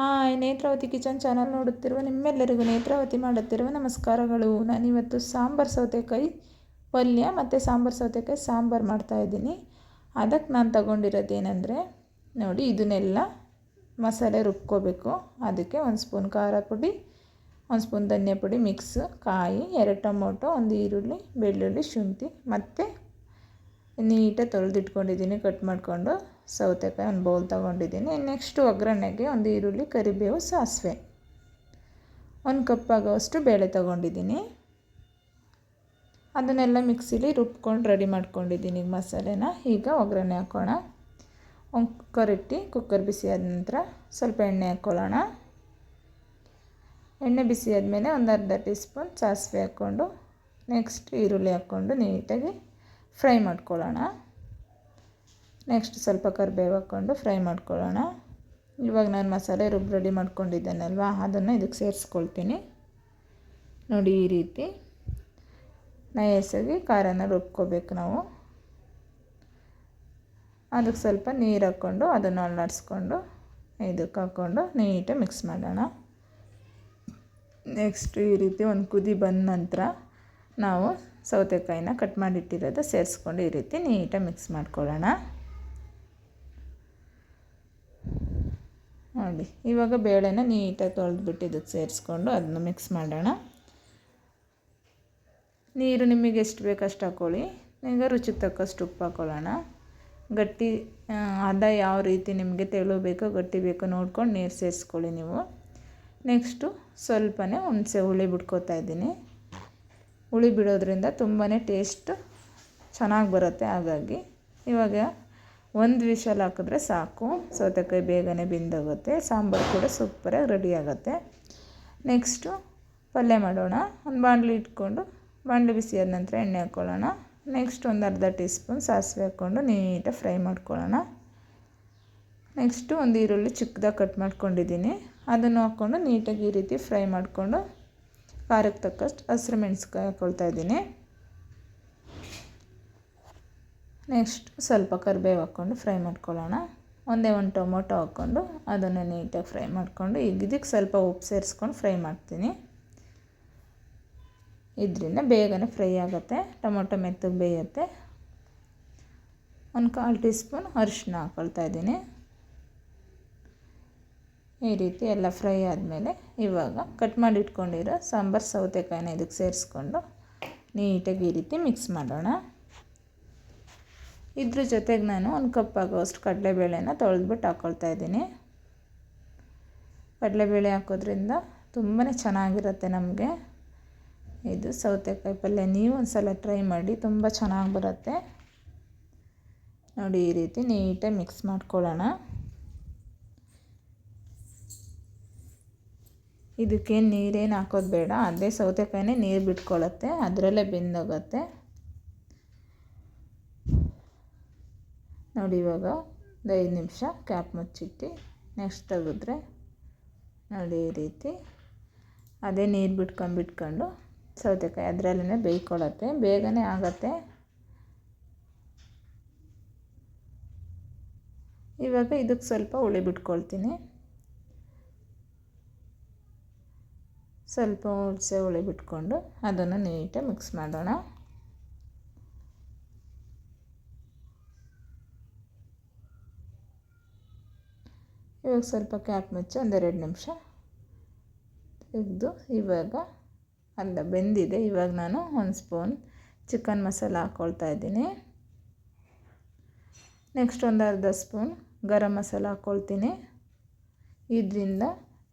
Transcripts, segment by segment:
Hi Netravati kitchen channel ನೋಡುತ್ತಿರುವ ನಿಮ್ಮೆಲ್ಲರಿಗೂ ನೇತ್ರಾವತಿ ಮಾಡುತ್ತಿರುವ ನಮಸ್ಕಾರಗಳು. ನಾನಿವತ್ತು ಸಾಂಬಾರು ಸೌತೆಕಾಯಿ ಪಲ್ಯ ಮತ್ತು ಸಾಂಬಾರು ಸೌತೆಕಾಯಿ ಸಾಂಬಾರು ಮಾಡ್ತಾಯಿದ್ದೀನಿ ಅದಕ್ಕೆ ನಾನು ತಗೊಂಡಿರೋದೇನೆಂದರೆ ನೋಡಿ ಇದನ್ನೆಲ್ಲ ಮಸಾಲೆ ರುಬ್ಕೋಬೇಕು. ಅದಕ್ಕೆ ಒಂದು ಸ್ಪೂನ್ ಖಾರ ಪುಡಿ, ಒಂದು ಸ್ಪೂನ್ ಧನಿಯಾ ಪುಡಿ ಮಿಕ್ಸ್, ಕಾಯಿ, ಎರಡು ಟೊಮೊಟೊ, ಒಂದು ಈರುಳ್ಳಿ, ಬೆಳ್ಳುಳ್ಳಿ, ಶುಂಠಿ ಮತ್ತು ನೀಟಾಗಿ ತೊಳೆದಿಟ್ಕೊಂಡಿದ್ದೀನಿ ಕಟ್ ಮಾಡಿಕೊಂಡು ಸೌತೆಕಾಯಿ ಒಂದು ಬೌಲ್ ತೊಗೊಂಡಿದ್ದೀನಿ. ನೆಕ್ಸ್ಟು ಒಗ್ಗರಣೆಗೆ ಒಂದು ಈರುಳ್ಳಿ, ಕರಿಬೇವು, ಸಾಸಿವೆ. ಒಂದು ಕಪ್ ಆಗೋವಷ್ಟು ಬೇಳೆ ತೊಗೊಂಡಿದ್ದೀನಿ. ಅದನ್ನೆಲ್ಲ ಮಿಕ್ಸಿಲಿ ರುಬ್ಕೊಂಡು ರೆಡಿ ಮಾಡ್ಕೊಂಡಿದ್ದೀನಿ ಮಸಾಲೆನ. ಈಗ ಒಗ್ಗರಣೆ ಹಾಕೋಣ. ಒಂದು ಕುಕ್ಕರ್ ಇಟ್ಟು ಕುಕ್ಕರ್ ಬಿಸಿ ಆದ ನಂತರ ಸ್ವಲ್ಪ ಎಣ್ಣೆ ಹಾಕ್ಕೊಳ್ಳೋಣ ಎಣ್ಣೆ ಬಿಸಿ ಆದಮೇಲೆ ಒಂದು ಅರ್ಧ ಟೀ ಸ್ಪೂನ್ ಸಾಸಿವೆ ಹಾಕ್ಕೊಂಡು ನೆಕ್ಸ್ಟ್ ಈರುಳ್ಳಿ ಹಾಕ್ಕೊಂಡು ನೀಟಾಗಿ ಫ್ರೈ ಮಾಡ್ಕೊಳ್ಳೋಣ. ನೆಕ್ಸ್ಟ್ ಸ್ವಲ್ಪ ಕರಿಬೇವು ಹಾಕ್ಕೊಂಡು ಫ್ರೈ ಮಾಡ್ಕೊಳ್ಳೋಣ. ಇವಾಗ ನಾನು ಮಸಾಲೆ ರುಬ್ ರೆಡಿ ಮಾಡ್ಕೊಂಡಿದ್ದೇನಲ್ವ? ಅದನ್ನು ಇದಕ್ಕೆ ಸೇರಿಸ್ಕೊಳ್ತೀನಿ. ನೋಡಿ ಈ ರೀತಿ. ನಯಸಾಗಿ ಖಾರನ ರುಬ್ಕೋಬೇಕು ನಾವು. ಅದಕ್ಕೆ ಸ್ವಲ್ಪ ನೀರು ಹಾಕ್ಕೊಂಡು ಅದನ್ನು ಅಲ್ಲಾಡಿಸ್ಕೊಂಡು ಇದಕ್ಕೆ ಹಾಕ್ಕೊಂಡು ನೀಟಾಗಿ ಮಿಕ್ಸ್ ಮಾಡೋಣ. ನೆಕ್ಸ್ಟ್ ಈ ರೀತಿ ಒಂದು ಕುದಿ ಬಂದ ನಂತರ ನಾವು ಸೌತೆಕಾಯಿನ ಕಟ್ ಮಾಡಿಟ್ಟಿರೋದು ಸೇರಿಸ್ಕೊಂಡು ಈ ರೀತಿ ನೀಟಾಗಿ ಮಿಕ್ಸ್ ಮಾಡ್ಕೊಳ್ಳೋಣ. ನೋಡಿ, ಇವಾಗ ಬೇಳೆನ ನೀಟಾಗಿ ತೊಳೆದ್ಬಿಟ್ಟು ಇದಕ್ಕೆ ಸೇರಿಸ್ಕೊಂಡು ಅದನ್ನ ಮಿಕ್ಸ್ ಮಾಡೋಣ. ನೀರು ನಿಮಗೆ ಎಷ್ಟು ಬೇಕು ಅಷ್ಟು ಹಾಕ್ಕೊಳ್ಳಿ ಈಗ ರುಚಿಗೆ ತಕ್ಕಷ್ಟು ಉಪ್ಪು ಹಾಕ್ಕೊಳ್ಳೋಣ ಗಟ್ಟಿ ಅದ ಯಾವ ರೀತಿ ನಿಮಗೆ ತೆಳು ಬೇಕೋ ಗಟ್ಟಿ ಬೇಕೋ ನೋಡ್ಕೊಂಡು ನೀರು ಸೇರಿಸ್ಕೊಳ್ಳಿ ನೀವು. ನೆಕ್ಸ್ಟು ಸ್ವಲ್ಪನೇ ಹುಣಸೆ ಹುಳಿ ಬಿಟ್ಕೋತಾ ಇದ್ದೀನಿ. ಹುಳಿ ಬಿಡೋದ್ರಿಂದ ತುಂಬಾ ಟೇಸ್ಟ್ ಚೆನ್ನಾಗಿ ಬರುತ್ತೆ. ಹಾಗಾಗಿ ಇವಾಗ ಒಂದು ವಿಷಲ್ ಹಾಕಿದ್ರೆ ಸಾಕು. ಸೌತೆಕಾಯಿ ಬೇಗನೆ ಬೆಂದೋಗುತ್ತೆ. ಸಾಂಬಾರು ಕೂಡ ಸೂಪರಾಗಿ ರೆಡಿ ಆಗುತ್ತೆ. ನೆಕ್ಸ್ಟು ಪಲ್ಯ ಮಾಡೋಣ. ಒಂದು ಬಾಣಲಿ ಇಟ್ಕೊಂಡು ಬಾಣಲಿ ಬಿಸಿ ಆದ ನಂತರ ಎಣ್ಣೆ ಹಾಕ್ಕೊಳ್ಳೋಣ ನೆಕ್ಸ್ಟ್ ಒಂದು ಅರ್ಧ ಟೀ ಸ್ಪೂನ್ ಸಾಸಿವೆ ಹಾಕ್ಕೊಂಡು ನೀಟಾಗಿ ಫ್ರೈ ಮಾಡ್ಕೊಳ್ಳೋಣ. ನೆಕ್ಸ್ಟು ಒಂದು ಈರುಳ್ಳಿ ಚಿಕ್ಕದಾಗಿ ಕಟ್ ಮಾಡ್ಕೊಂಡಿದ್ದೀನಿ. ಅದನ್ನು ಹಾಕ್ಕೊಂಡು ನೀಟಾಗಿ ಈ ರೀತಿ ಫ್ರೈ ಮಾಡಿಕೊಂಡು ಖಾರಕ್ಕೆ ತಕ್ಕಷ್ಟು ಹಸಿರು ಮೆಣಸ್ಕಾಯಿ ಹಾಕ್ಕೊಳ್ತಾ ಇದ್ದೀನಿ. ನೆಕ್ಸ್ಟ್ ಸ್ವಲ್ಪ ಕರಿಬೇವು ಹಾಕ್ಕೊಂಡು ಫ್ರೈ ಮಾಡ್ಕೊಳ್ಳೋಣ. ಒಂದೇ ಒಂದು ಟೊಮೊಟೊ ಹಾಕ್ಕೊಂಡು ಅದನ್ನು ನೀಟಾಗಿ ಫ್ರೈ ಮಾಡಿಕೊಂಡು ಈಗ ಇದಕ್ಕೆ ಸ್ವಲ್ಪ ಉಪ್ಪು ಸೇರಿಸ್ಕೊಂಡು ಫ್ರೈ ಮಾಡ್ತೀನಿ. ಇದರಿಂದ ಬೇಗನೆ ಫ್ರೈ ಆಗುತ್ತೆ, ಟೊಮೊಟೊ ಮೆತ್ತಗೆ ಬೇಯುತ್ತೆ. ಒಂದು ಕಾಲು ಟೀ ಸ್ಪೂನ್ ಅರಿಶಿನ ಹಾಕ್ಕೊಳ್ತಾ ಇದ್ದೀನಿ. ಈ ರೀತಿ ಎಲ್ಲ ಫ್ರೈ ಆದಮೇಲೆ ಇವಾಗ ಕಟ್ ಮಾಡಿ ಇಟ್ಕೊಂಡಿರೋ ಸಾಂಬಾರು ಸೌತೆಕಾಯಿನ ಇದಕ್ಕೆ ಸೇರಿಸ್ಕೊಂಡು ನೀಟಾಗಿ ಈ ರೀತಿ ಮಿಕ್ಸ್ ಮಾಡೋಣ. ಇದ್ರ ಜೊತೆಗೆ ನಾನು ಒಂದು ಕಪ್ ಆಗೋಷ್ಟು ಕಡಲೆಬೇಳೆನ ತೊಳೆದ್ಬಿಟ್ಟು ಹಾಕ್ಕೊಳ್ತಾ ಇದ್ದೀನಿ. ಕಡಲೆಬೇಳೆ ಹಾಕೋದ್ರಿಂದ ತುಂಬಾ ಚೆನ್ನಾಗಿರುತ್ತೆ ನಮಗೆ. ಇದು ಸೌತೆಕಾಯಿ ಪಲ್ಯ, ನೀವು ಒಂದು ಸಲ ಟ್ರೈ ಮಾಡಿ, ತುಂಬ ಚೆನ್ನಾಗಿ ಬರುತ್ತೆ. ನೋಡಿ, ಈ ರೀತಿ ನೀಟಾಗಿ ಮಿಕ್ಸ್ ಮಾಡ್ಕೊಳ್ಳೋಣ. ಇದಕ್ಕೇನು ನೀರೇನು ಹಾಕೋದು ಬೇಡ. ಅದೇ ಸೌತೆಕಾಯಿನೇ ನೀರು ಬಿಟ್ಕೊಳ್ಳುತ್ತೆ ಅದರಲ್ಲೇ ಬೆಂದೋಗುತ್ತೆ. ನೋಡಿ ಇವಾಗ ಒಂದು ಐದು ನಿಮಿಷ ಕ್ಯಾಪ್ ಮುಚ್ಚಿಟ್ಟು ನೆಕ್ಸ್ಟ್ ತೆಗೆದ್ರೆ ನೋಡಿ ಈ ರೀತಿ. ಅದೇ ನೀರು ಬಿಟ್ಕೊಂಡು ಬಿಟ್ಕೊಂಡು ಸೌತೆಕಾಯಿ ಅದರಲ್ಲೇ ಬೇಯ್ಕೊಳ್ಳುತ್ತೆ ಬೇಗನೆ ಆಗತ್ತೆ. ಇವಾಗ ಇದಕ್ಕೆ ಸ್ವಲ್ಪ ಹುಳಿ ಬಿಟ್ಕೊಳ್ತೀನಿ. ಸ್ವಲ್ಪ ಹುಣಸೆ ಹುಳಿ ಬಿಟ್ಕೊಂಡು ಅದನ್ನು ನೀಟಾಗಿ ಮಿಕ್ಸ್ ಮಾಡೋಣ. ಇವಾಗ ಸ್ವಲ್ಪ ಕ್ಯಾಪ್ ಮುಚ್ಚಿ ಒಂದೆರಡು ನಿಮಿಷ. ತೆಗೆದು ಇವಾಗ ಅಲ್ಲ, ಬೆಂದಿದೆ. ಇವಾಗ ನಾನು ಒಂದು ಸ್ಪೂನ್ ಚಿಕನ್ ಮಸಾಲ ಹಾಕ್ಕೊಳ್ತಾ ಇದ್ದೀನಿ. ನೆಕ್ಸ್ಟ್ ಒಂದು ಅರ್ಧ ಸ್ಪೂನ್ ಗರಂ ಮಸಾಲ ಹಾಕ್ಕೊಳ್ತೀನಿ ಇದರಿಂದ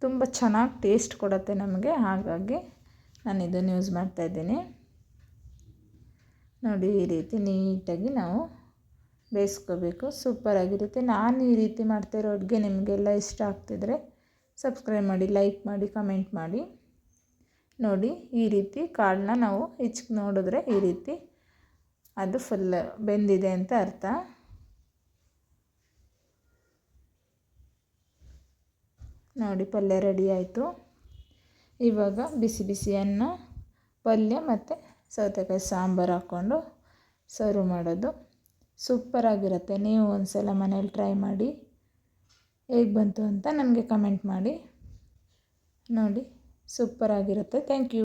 ತುಂಬ ಚೆನ್ನಾಗಿ ಟೇಸ್ಟ್ ಕೊಡುತ್ತೆ ನಮಗೆ. ಹಾಗಾಗಿ ನಾನು ಇದನ್ನು ಯೂಸ್ ಮಾಡ್ತಾಯಿದ್ದೀನಿ ನೋಡಿ ಈ ರೀತಿ ನೀಟಾಗಿ ನಾವು ಬೇಯಿಸ್ಕೋಬೇಕು. ಸೂಪರಾಗಿರುತ್ತೆ ನಾನು ಈ ರೀತಿ ಮಾಡ್ತಾಯಿರೋ ಅಡುಗೆ ನಿಮಗೆಲ್ಲ ಇಷ್ಟ ಆಗ್ತಿದ್ರೆ ಸಬ್ಸ್ಕ್ರೈಬ್ ಮಾಡಿ ಲೈಕ್ ಮಾಡಿ ಕಮೆಂಟ್ ಮಾಡಿ. ನೋಡಿ ಈ ರೀತಿ ಕಾಳನ್ನ ನಾವು ಹೆಚ್ಚಿಗೆ ನೋಡಿದ್ರೆ ಈ ರೀತಿ ಅದು ಫುಲ್ ಬೆಂದಿದೆ ಅಂತ ಅರ್ಥ. ನೋಡಿ ಪಲ್ಯ ರೆಡಿ ಆಯಿತು. ಇವಾಗ ಬಿಸಿ ಬಿಸಿ ಅನ್ನ ಪಲ್ಯ ಮತ್ತು ಸೌತೆಕಾಯಿ ಸಾಂಬಾರು ಹಾಕ್ಕೊಂಡು ಸರ್ವ್ ಮಾಡೋದು. ಸೂಪರಾಗಿರುತ್ತೆ ನೀವು ಒಂದು ಸಲ ಮನೇಲಿ ಟ್ರೈ ಮಾಡಿ ಹೇಗೆ ಬಂತು ಅಂತ ನನಗೆ ಕಮೆಂಟ್ ಮಾಡಿ. ನೋಡಿ ಸೂಪರಾಗಿರುತ್ತೆ ಥ್ಯಾಂಕ್ ಯು